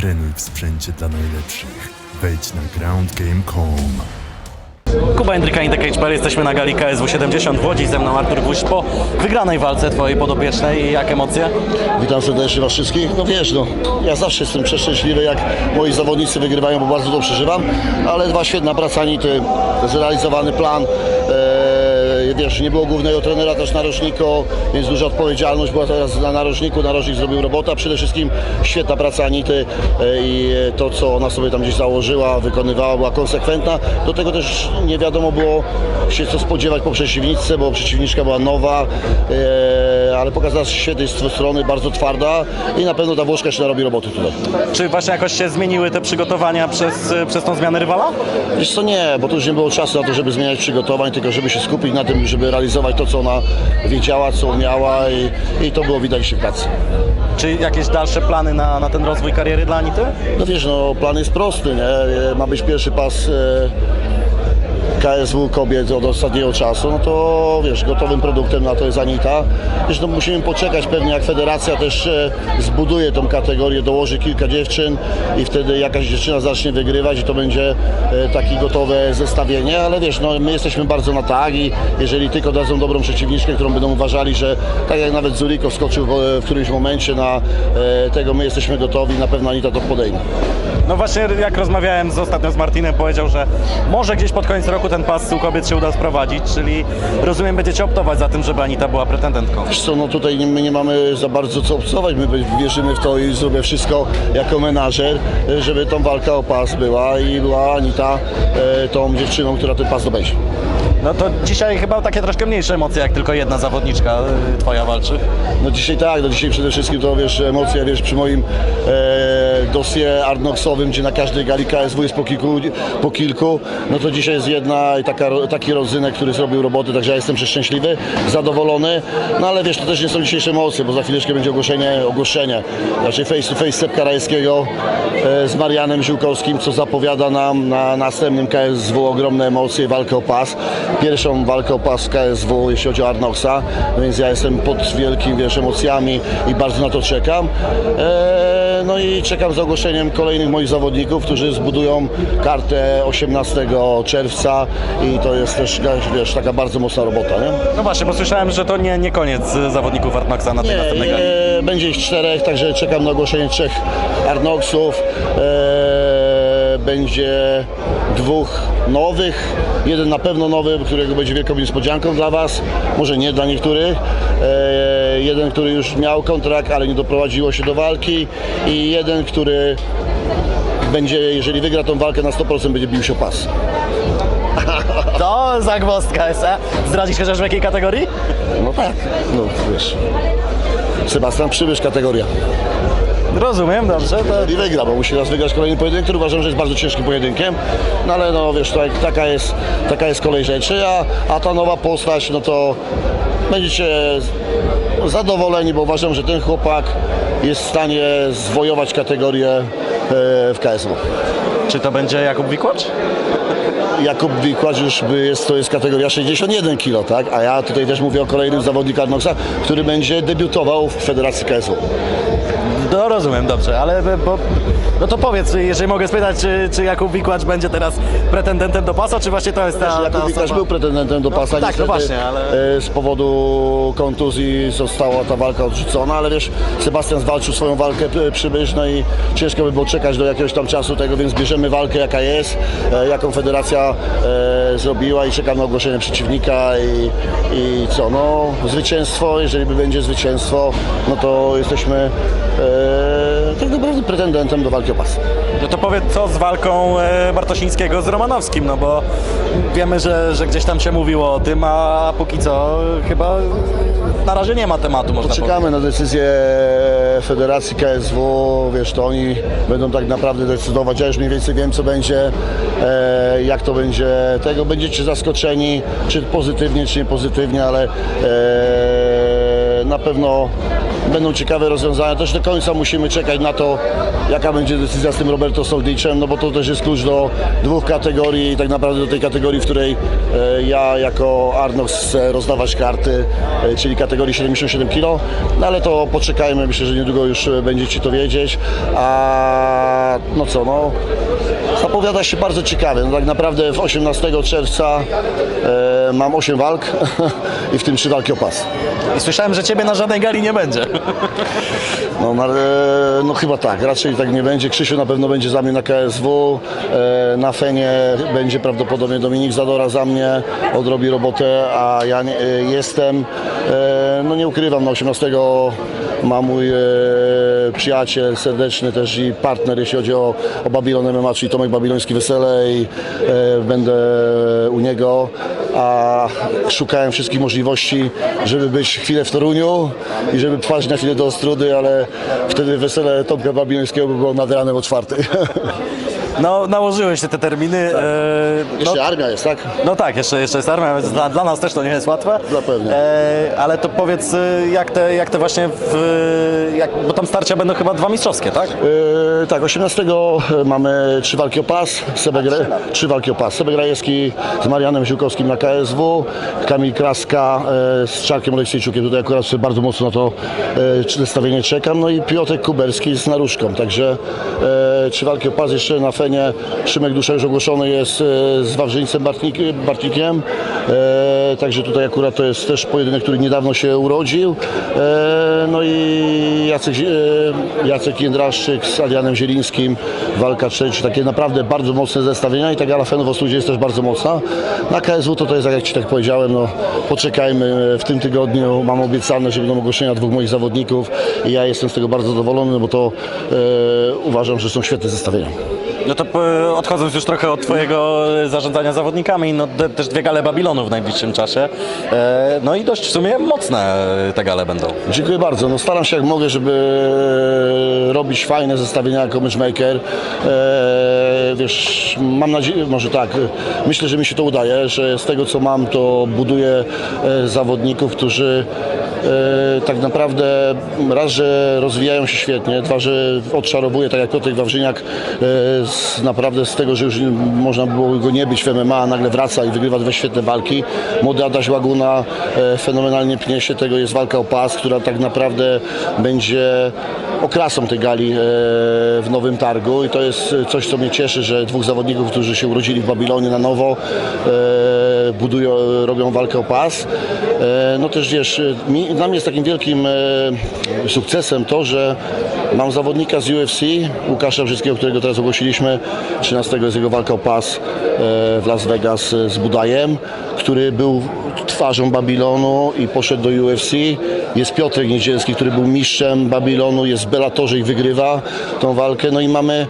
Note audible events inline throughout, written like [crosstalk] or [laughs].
Trenuj w sprzęcie dla najlepszych. Wejdź na groundgame.com. Kuba Jędryka i Bar, jesteśmy na gali KSW 70 w Łodzi, ze mną Artur Gwóźdź po wygranej walce Twojej podopiecznej. Jak emocje? Witam serdecznie Was wszystkich. No wiesz, no, ja zawsze jestem przeszczęśliwy, jak moi zawodnicy wygrywają, bo bardzo to przeżywam, ale dwa świetna praca nity, zrealizowany plan. E, wiesz, nie było głównego trenera też narożniku, więc duża odpowiedzialność była teraz na narożniku. Narożnik zrobił robota, przede wszystkim świetna praca Anity e, i to, co ona sobie tam gdzieś założyła, wykonywała, była konsekwentna. Do tego też nie wiadomo było się co spodziewać po przeciwniczce, bo przeciwniczka była nowa, e, ale pokazała się świetnej strony, bardzo twarda i na pewno ta Włoszka jeszcze narobi roboty tutaj. Czy właśnie jakoś się zmieniły te przygotowania przez, przez tą zmianę rywala? Wiesz co, nie, bo to już nie było czasu na to, żeby zmieniać przygotowań, tylko żeby się skupić na tym, żeby realizować to, co ona wiedziała, co umiała i, i to było widać w pracy. Czy jakieś dalsze plany na, na ten rozwój kariery dla Anity? No wiesz, no plan jest prosty, nie? E, Ma być pierwszy pas e, KSW kobiet od ostatniego czasu, no to wiesz, gotowym produktem na to jest Anita. Wiesz, no musimy poczekać pewnie jak federacja też e, zbuduje tą kategorię, dołoży kilka dziewczyn i wtedy jakaś dziewczyna zacznie wygrywać i to będzie e, takie gotowe zestawienie, ale wiesz, no my jesteśmy bardzo na tak i jeżeli tylko dadzą dobrą przeciwniczkę, którą będą uważali, że tak jak nawet Zuriko wskoczył w, w którymś momencie na e, tego, my jesteśmy gotowi, na pewno Anita to podejmie. No właśnie jak rozmawiałem z ostatnio z Martinem, powiedział, że może gdzieś pod koniec roku ten pas u kobiet się uda sprowadzić, czyli rozumiem będziecie optować za tym, żeby Anita była pretendentką. Wiesz co, no tutaj my nie mamy za bardzo co obcować, my wierzymy w to i zrobię wszystko jako menażer, żeby tą walka o pas była i była Anita e, tą dziewczyną, która ten pas zdobędzie. No to dzisiaj chyba takie troszkę mniejsze emocje, jak tylko jedna zawodniczka y, Twoja walczy. No dzisiaj tak, no dzisiaj przede wszystkim to wiesz, emocje, wiesz, przy moim e, dosie arnoksowym, gdzie na każdej gali KSW jest po kilku, po kilku, no to dzisiaj jest jedna i taka, taki rodzynek, który zrobił roboty, także ja jestem przeszczęśliwy, zadowolony, no ale wiesz, to też nie są dzisiejsze emocje, bo za chwileczkę będzie ogłoszenie, ogłoszenie, znaczy face to face Sepka Rajskiego e, z Marianem Ziółkowskim, co zapowiada nam na następnym KSW ogromne emocje, walkę o pas, pierwszą walkę o pas KSW, jeśli chodzi o Arnoxa, no więc ja jestem pod wielkimi, wiesz, emocjami i bardzo na to czekam. E, no i czekam z ogłoszeniem kolejnych moich zawodników, którzy zbudują kartę 18 czerwca i to jest też, wiesz, taka bardzo mocna robota, nie? No właśnie, bo słyszałem, że to nie, nie koniec zawodników Artnoxa na tej Nie, następnej gali. będzie ich czterech, także czekam na ogłoszenie trzech Arnoxów. E, będzie dwóch nowych, jeden na pewno nowy, którego będzie wielką niespodzianką dla Was, może nie dla niektórych. E, jeden, który już miał kontrakt, ale nie doprowadziło się do walki i jeden, który będzie, jeżeli wygra tą walkę na 100% będzie bił się o pas. [laughs] To zagwozdka jest, a zdradzisz chociaż w jakiej kategorii? No tak, no wiesz. Sebastian Przybysz kategoria. Rozumiem, dobrze. To... i wygra, bo musi raz wygrać kolejny pojedynek, który uważam, że jest bardzo ciężkim pojedynkiem. No ale no wiesz, tak, taka, jest, taka jest kolej rzeczy, a, a ta nowa postać, no to będziecie zadowoleni, bo uważam, że ten chłopak jest w stanie zwojować kategorię e, w KSW. Czy to będzie Jakub Wikłacz? [laughs] Jakub Wikłacz już by jest, to jest kategoria 61 kg, tak? A ja tutaj też mówię o kolejnym zawodniku Arnoxa, który będzie debiutował w Federacji KSW. No rozumiem, dobrze, ale bo, no to powiedz, jeżeli mogę spytać, czy, czy Jakub Wikłacz będzie teraz pretendentem do pasa, czy właśnie to jest ta, ta Wiklarz osoba? był pretendentem do pasa. tak, no niestety, właśnie, ale- e, Z powodu kontuzji została ta walka odrzucona, ale wiesz, Sebastian zwalczył swoją walkę p- przybysz, no i ciężko by było czekać do jakiegoś tam czasu tego, więc bierzemy walkę jaka jest, e, jaką federacja e, zrobiła i czekam na ogłoszenie przeciwnika i, i co, no zwycięstwo, jeżeli by będzie zwycięstwo, no to jesteśmy e, tak naprawdę pretendentem do walki pas. No to powiedz, co z walką e, Bartosińskiego z Romanowskim, no bo wiemy, że, że gdzieś tam się mówiło o tym, a póki co chyba na razie nie ma tematu, można powiedzieć. Czekamy na decyzję Federacji KSW, wiesz, to oni będą tak naprawdę decydować. Ja już mniej więcej wiem, co będzie, e, jak to będzie tego. Będziecie zaskoczeni, czy pozytywnie, czy nie pozytywnie, ale e, na pewno będą ciekawe rozwiązania. Też do końca musimy czekać na to, jaka będzie decyzja z tym Roberto Soldiczem, no bo to też jest klucz do dwóch kategorii i tak naprawdę do tej kategorii, w której e, ja jako Arnox chcę rozdawać karty, e, czyli kategorii 77 kg, no ale to poczekajmy, myślę, że niedługo już e, będziecie to wiedzieć, a no co, no zapowiada się bardzo ciekawie, no tak naprawdę w 18 czerwca mam 8 walk [laughs] i w tym 3 walki o pas. I słyszałem, że ciebie na żadnej gali nie będzie. No, no, ale, no chyba tak, raczej tak nie będzie. Krzysiu na pewno będzie za mnie na KSW, e, na Fenie będzie prawdopodobnie Dominik Zadora za mnie, odrobi robotę, a ja nie, e, jestem, e, no nie ukrywam, na 18 ma mój e, przyjaciel serdeczny też i partner, jeśli chodzi o, o Babilon MMA, czyli Tomek Babiloński Wesele i e, będę u niego, a szukałem wszystkich możliwości, żeby być chwilę w Toruniu i żeby trwać na chwilę do Ostrudy, ale wtedy wesele Tomka Babilońskiego by było nad ranem o czwartej. [laughs] No, nałożyłeś się te terminy. e, no, Jeszcze armia jest, tak? no tak, jeszcze, jeszcze jest armia, więc dla, dla nas też to nie jest łatwe. Zapewne. E, ale to powiedz, e, jak te, jak te właśnie, w, jak, bo tam starcia będą chyba dwa mistrzowskie, tak? Yy, tak, 18 mamy trzy walki o pas, Sebek, trzy walki o pas. Sebek Rajewski z Marianem Ziłkowskim na KSW, Kamil Kraska e, z Czarkiem Oleksiejczukiem, tutaj akurat sobie bardzo mocno na to e, zestawienie czekam, no i Piotrek Kuberski z Naruszką, także e, trzy walki o pas jeszcze na Fenie, Szymek Dusza już ogłoszony jest e, z Wawrzyńcem Bartnik, Bartnikiem, e, także tutaj akurat to jest też pojedynek, który niedawno się urodził, e, no i Jacek, e, Jacek Jędraszczyk z Adrianem Zielińskim, walka trzeci, takie naprawdę bardzo mocne zestawienia i ta gala Fenów w Ostrudzie jest też bardzo mocna. Na KSW to to jest, tak jak Ci tak powiedziałem, no poczekajmy, w tym tygodniu mam obiecane, że będą ogłoszenia dwóch moich zawodników i ja jestem z tego bardzo zadowolony, bo to e, uważam, że są świetne zestawienia. No to e, odchodząc już trochę od twojego e, zarządzania zawodnikami, no te, też dwie gale Babilonu w najbliższym czasie. E, no i dość w sumie mocne te gale będą. Dziękuję bardzo. No staram się jak mogę, żeby robić fajne zestawienia jako matchmaker. Wiesz, mam nadzieję, może tak, myślę, że mi się to udaje, że z tego co mam, to buduję zawodników, którzy tak naprawdę raz, że rozwijają się świetnie, dwa, że odczarowuję, tak jak Piotrek Wawrzyniak, e, z, naprawdę z tego, że już można było go nie być w MMA, nagle wraca i wygrywa dwie świetne walki. Młody Adaś Łaguna e, fenomenalnie pnie się, tego jest walka o pas, która tak naprawdę będzie okrasą tej gali e, w Nowym Targu i to jest coś, co mnie cieszy, że dwóch zawodników, którzy się urodzili w Babilonie na nowo, e, budują, robią walkę o pas. E, No też wiesz, mi, dla mnie jest takim wielkim e, sukcesem to, że mam zawodnika z UFC, Łukasza Brzyskiego, którego teraz ogłosiliśmy. 13 jest jego walka o pas e, w Las Vegas z Budajem, który był twarzą Babilonu i poszedł do UFC. Jest Piotrek Niedzielski, który był mistrzem Babilonu, jest w Bellatorze i wygrywa tą walkę. No i mamy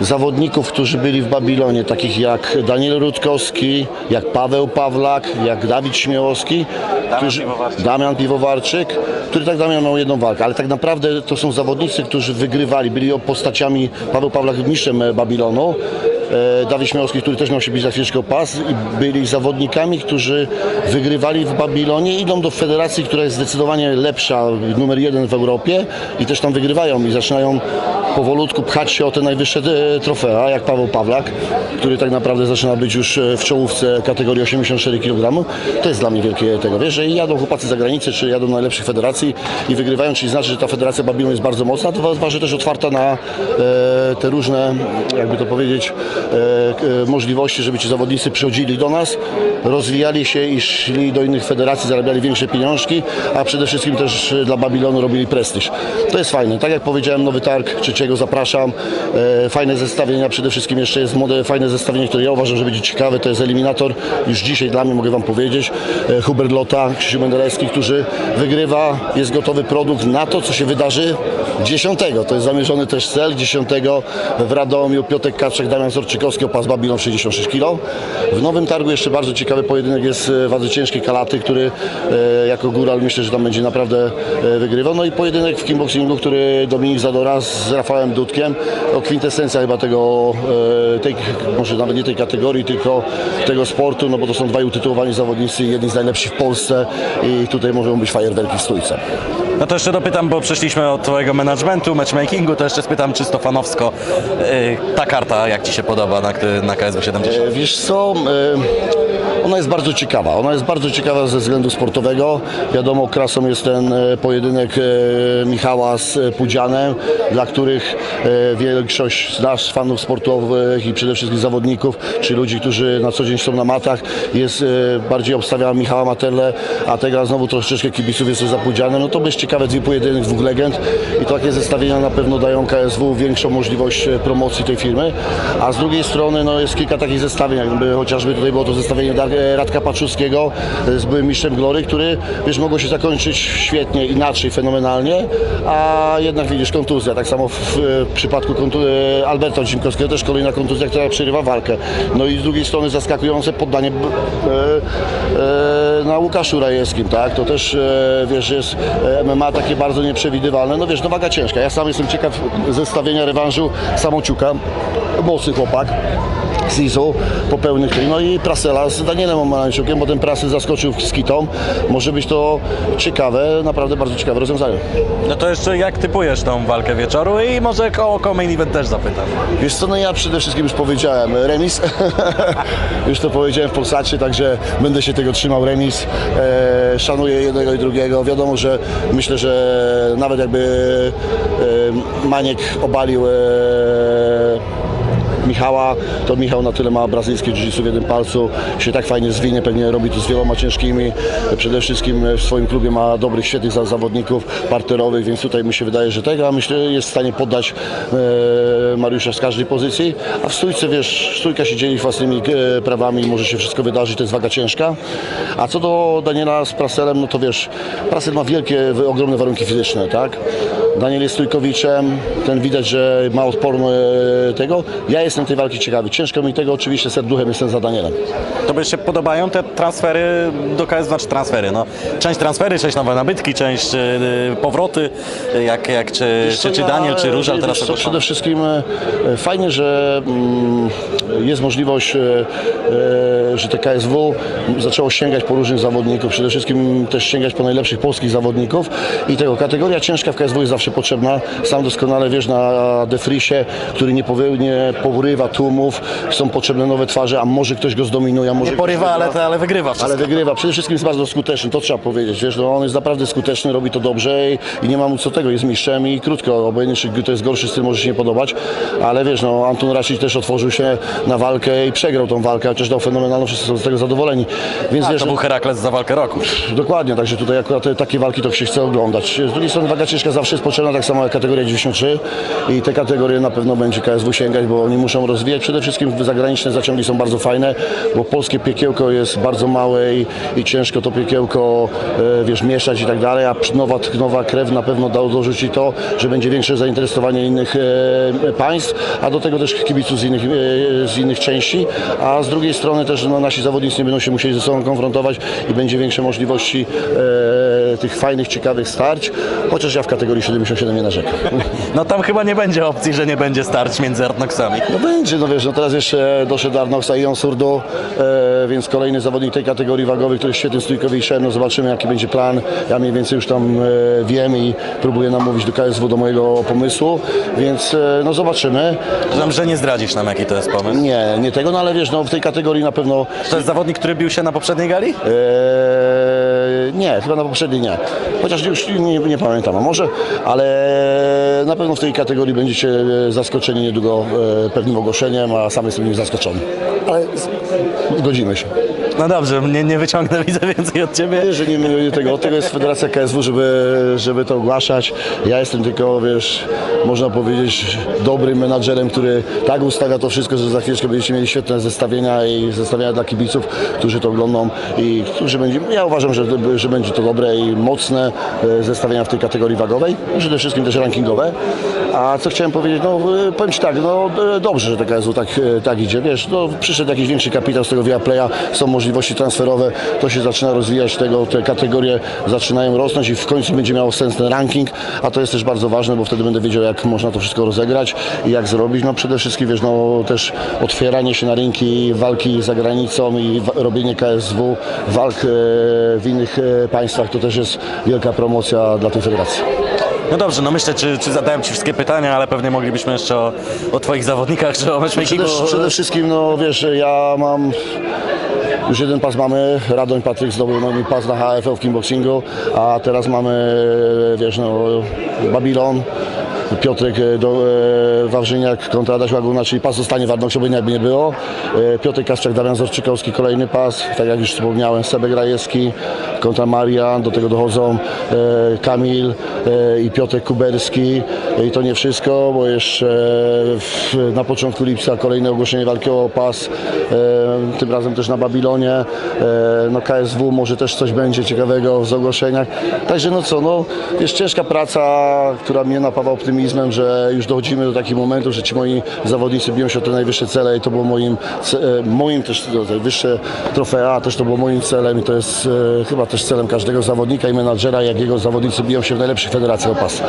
zawodników, którzy byli w Babilonie, takich jak Daniel Rutkowski, jak Paweł Pawlak, jak Dawid Śmiałowski, którzy, Piwowarczyk. Damian Piwowarczyk, który tak Damian miał jedną walkę, ale tak naprawdę to są zawodnicy, którzy wygrywali, byli postaciami, Paweł Pawlak mistrzem Babilonu, Dawid Śmiałowski, który też miał się bić za chwileczkę pas i byli zawodnikami, którzy wygrywali w Babilonie, idą do federacji, która jest zdecydowanie lepsza, numer jeden w Europie i też tam wygrywają i zaczynają powolutku pchać się o te najwyższe e, trofea, jak Paweł Pawlak, który tak naprawdę zaczyna być już e, w czołówce kategorii 84 kg. To jest dla mnie wielkie tego, wiesz, że jadą chłopacy za granicę, czy jadą do najlepszych federacji i wygrywają, czyli znaczy, że ta federacja Babilonu jest bardzo mocna, to dwa, że też otwarta na e, te różne, jakby to powiedzieć, e, e, możliwości, żeby ci zawodnicy przychodzili do nas, rozwijali się i szli do innych federacji, zarabiali większe pieniążki, a przede wszystkim też e, dla Babilonu robili prestiż. To jest fajne. Tak jak powiedziałem, Nowy Targ, trzeciego zapraszam. E, fajne zestawienia, przede wszystkim jeszcze jest młode, fajne zestawienie, które ja uważam, że będzie ciekawe, to jest Eliminator. Już dzisiaj dla mnie mogę Wam powiedzieć. E, Hubert Lota, Krzysiu Mendelewski, który wygrywa, jest gotowy produkt na to, co się wydarzy 10. To jest zamierzony też cel 10 w Radomiu, Piotrek Kaczek, Damian Zorczyk Korczykowski o pas Babilon 66 kg. W Nowym Targu jeszcze bardzo ciekawy pojedynek jest e, wadze ciężkiej Kalaty, który e, jako góral myślę, że tam będzie naprawdę e, wygrywał. No i pojedynek w kickboxingu, który Dominik Zadora z Rafałem Dudkiem, to kwintesencja chyba tego, tej, może nawet nie tej kategorii, tylko tego sportu, no bo to są dwaj utytułowani zawodnicy, jedni z najlepszych w Polsce i tutaj mogą być fajerwerki w stójce. No to jeszcze dopytam, bo przeszliśmy od twojego managementu, matchmakingu, to jeszcze spytam czysto fanowsko. Ta karta jak ci się podoba na, na KSW 70? E, Wiesz co, e, ona jest bardzo ciekawa. Ona jest bardzo ciekawa ze względu sportowego. Wiadomo, krasą jest ten e, pojedynek e, Michała z e, Pudzianem, dla których większość z nas, fanów sportowych i przede wszystkim zawodników, czy ludzi, którzy na co dzień są na matach, jest bardziej obstawiała Michała Materle, a teraz znowu troszeczkę kibiców jest za Pudzianem. No to będzie ciekawe dwie pojedynek dwóch legend i takie zestawienia na pewno dają KSW większą możliwość promocji tej firmy, a z drugiej strony no, jest kilka takich zestawień, jakby chociażby tutaj było to zestawienie Dar- e, Radka Paczuskiego e, z byłym mistrzem Glory, który wiesz, mogło się zakończyć świetnie, inaczej, fenomenalnie, a jednak widzisz kontuzja, tak samo w, przypadku e, Alberta Dzimkowskiego też kolejna kontuzja, która przerywa walkę. No i z drugiej strony zaskakujące poddanie e, e, na Łukaszu Rajewskim, tak, to też e, wiesz, jest e, MMA takie bardzo nieprzewidywalne, no wiesz, no waga ciężka, ja sam jestem ciekaw zestawienia rewanżu Samociuka, mocny chłopak, Zizu po pełnych tych, no i Prasela z Danielem Omarańczukiem, bo ten Prasy zaskoczył z kitą. Może być to ciekawe, naprawdę bardzo ciekawe rozwiązanie. No to jeszcze jak typujesz tą walkę wieczoru i może o, o main event też zapytam. Wiesz co, no ja przede wszystkim już powiedziałem, remis, [laughs] już to powiedziałem w Polsacie, także będę się tego trzymał, remis, e, szanuję jednego i drugiego, wiadomo, że myślę, że nawet jakby e, Maniek obalił e, Michała, to Michał na tyle ma brazylijskie jiu w jednym palcu, się tak fajnie zwinie, pewnie robi to z wieloma ciężkimi. Przede wszystkim w swoim klubie ma dobrych, świetnych za- zawodników parterowych, więc tutaj mi się wydaje, że tego, a myślę, jest w stanie poddać e, Mariusza z każdej pozycji, a w stójce, wiesz, stójka się dzieli własnymi e, prawami, może się wszystko wydarzyć, to jest waga ciężka. A co do Daniela z Praselem, no to wiesz, Prasel ma wielkie, ogromne warunki fizyczne, tak? Daniel jest stójkowiczem, ten widać, że ma odporność e, tego. Ja jestem tej walki ciekawy. Ciężko mi tego, oczywiście serduchem jestem za Danielem. Tobie się podobają te transfery do KSW, znaczy transfery, no. Część transfery, część nowe nabytki, część y, powroty, jak, jak czy, czy, czy Ja, Daniel, czy Różal wiesz teraz co. Przede wszystkim e, fajnie, że mm, jest możliwość, e, e, że te KSW zaczęło sięgać po różnych zawodników, przede wszystkim też sięgać po najlepszych polskich zawodników i tego kategoria ciężka w KSW jest zawsze potrzebna. Sam doskonale wiesz na Defrisie, który nie, powy, nie porywa tłumów, są potrzebne nowe twarze, a może ktoś go zdominuje, a może Nie porywa, ale, wygra. ale wygrywa wszystko. Ale wygrywa. Przede wszystkim jest bardzo skuteczny, to trzeba powiedzieć. Wiesz, no on jest naprawdę skuteczny, robi to dobrze i, i nie ma mu co tego, jest mistrzem i krótko, obojętnie czy to jest gorszy styl, może się nie podobać, ale wiesz, no Anton Rasicz też otworzył się na walkę i przegrał tą walkę, chociaż dał fenomenalną, wszyscy są z tego zadowoleni. Więc A, wiesz, to był Herakles za walkę roku. Dokładnie, także tutaj akurat takie walki to się chce oglądać. Z drugiej strony waga ciężka zawsze jest potrzebna, tak samo jak kategoria 93 i te kategorie na pewno będzie KSW sięgać, bo oni muszą rozwijać. Przede wszystkim zagraniczne zaciągi są bardzo fajne, bo polskie piekiełko jest bardzo małe i, i ciężko to piekiełko e, wiesz, mieszać i tak dalej, a nowa, nowa krew na pewno da, dorzuci to, że będzie większe zainteresowanie innych e, państw, a do tego też kibiców z innych, e, z innych części, a z drugiej strony też no, nasi zawodnicy nie będą się musieli ze sobą konfrontować i będzie większe możliwości e, tych fajnych, ciekawych starć, chociaż ja w kategorii 77 nie narzekam. No tam chyba nie będzie opcji, że nie będzie starć między Artnoxami. No będzie, no wiesz, no teraz jeszcze doszedł Arnoxa i Jon Surdo, e, więc kolejny zawodnik tej kategorii wagowej, który jest świetnym stójkowiczem, no zobaczymy jaki będzie plan. Ja mniej więcej już tam e, wiem i próbuję namówić do KSW do mojego pomysłu, więc e, no zobaczymy. Znam, że nie zdradzisz nam, jaki to jest pomysł. Nie, nie tego, no ale wiesz, no w tej kategorii na pewno To jest zawodnik, który bił się na poprzedniej gali? Eee, nie, chyba na poprzedniej nie. Chociaż już nie, nie pamiętam, a może, ale na pewno w tej kategorii będziecie e, zaskoczeni niedługo e, pewnym ogłoszeniem, a sam jestem nim zaskoczony. Ale zgodzimy się. No dobrze, nie, nie wyciągnę, widzę więcej od ciebie. Wiesz, że nie my tego, od tego jest Federacja KSW, żeby, żeby to ogłaszać. Ja jestem tylko, wiesz, można powiedzieć, dobrym menadżerem, który tak ustawia to wszystko, że za chwileczkę będziecie mieli świetne zestawienia i zestawienia dla kibiców, którzy to oglądam i którzy będzie, ja uważam, że, że będzie to dobre i mocne e, zestawienia w tej kategorii wagowej, przede wszystkim też rankingowe. A co chciałem powiedzieć, no e, powiem Ci tak, no e, dobrze, że ta KSW tak, e, tak idzie, wiesz, no przyszedł jakiś większy kapitał z tego Viaplaya, są możliwości transferowe, to się zaczyna rozwijać, tego, te kategorie zaczynają rosnąć i w końcu będzie miało sens ten ranking, a to jest też bardzo ważne, bo wtedy będę wiedział, jak można to wszystko rozegrać i jak zrobić. No przede wszystkim, wiesz, no też otwieranie się na rynki, walki za granicą i robienie KSW, walk w innych państwach, to też jest wielka promocja dla tej federacji. No dobrze, no myślę, czy, czy zadałem Ci wszystkie pytania, ale pewnie moglibyśmy jeszcze o, o Twoich zawodnikach, czy o matchmakingu. Przede, przede wszystkim, no wiesz, ja mam już jeden pas mamy, Radoń Patryk zdobył no, mi pas na HFL w kickboxingu, a teraz mamy, wiesz, no, Babilon, Piotrek e, do, e, Wawrzyniak kontra Adaś Łaguna, czyli pas zostanie w Arnoksie, obojętnie jakby nie było. E, Piotrek Kaszczak, Damian Zorczykowski, kolejny pas, tak jak już wspomniałem, Sebek Grajewski Marian, do tego dochodzą e, Kamil e, i Piotrek Kuberski. I to nie wszystko, bo jeszcze w, na początku lipca kolejne ogłoszenie walki o pas, e, tym razem też na Babilonie, no KSW może też coś będzie ciekawego w ogłoszeniach, także no co, no jest ciężka praca, która mnie napawa optymizmem, że już dochodzimy do takich momentów, że ci moi zawodnicy biją się o te najwyższe cele i to było moim, moim też no, najwyższe trofea, też to było moim celem i to jest chyba też celem każdego zawodnika i menadżera, jak jego zawodnicy biją się w najlepszych federacjach o pas.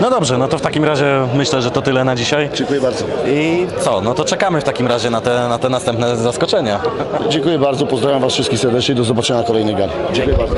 No dobrze, no to w takim razie myślę, że to tyle na dzisiaj. Dziękuję bardzo. I co, no to czekamy w takim razie na te, na te następne zaskoczenia. Dziękuję bardzo, pozdrawiam Was wszystkich serdecznie i do zobaczenia na kolejnej gali. Dziękuję bardzo.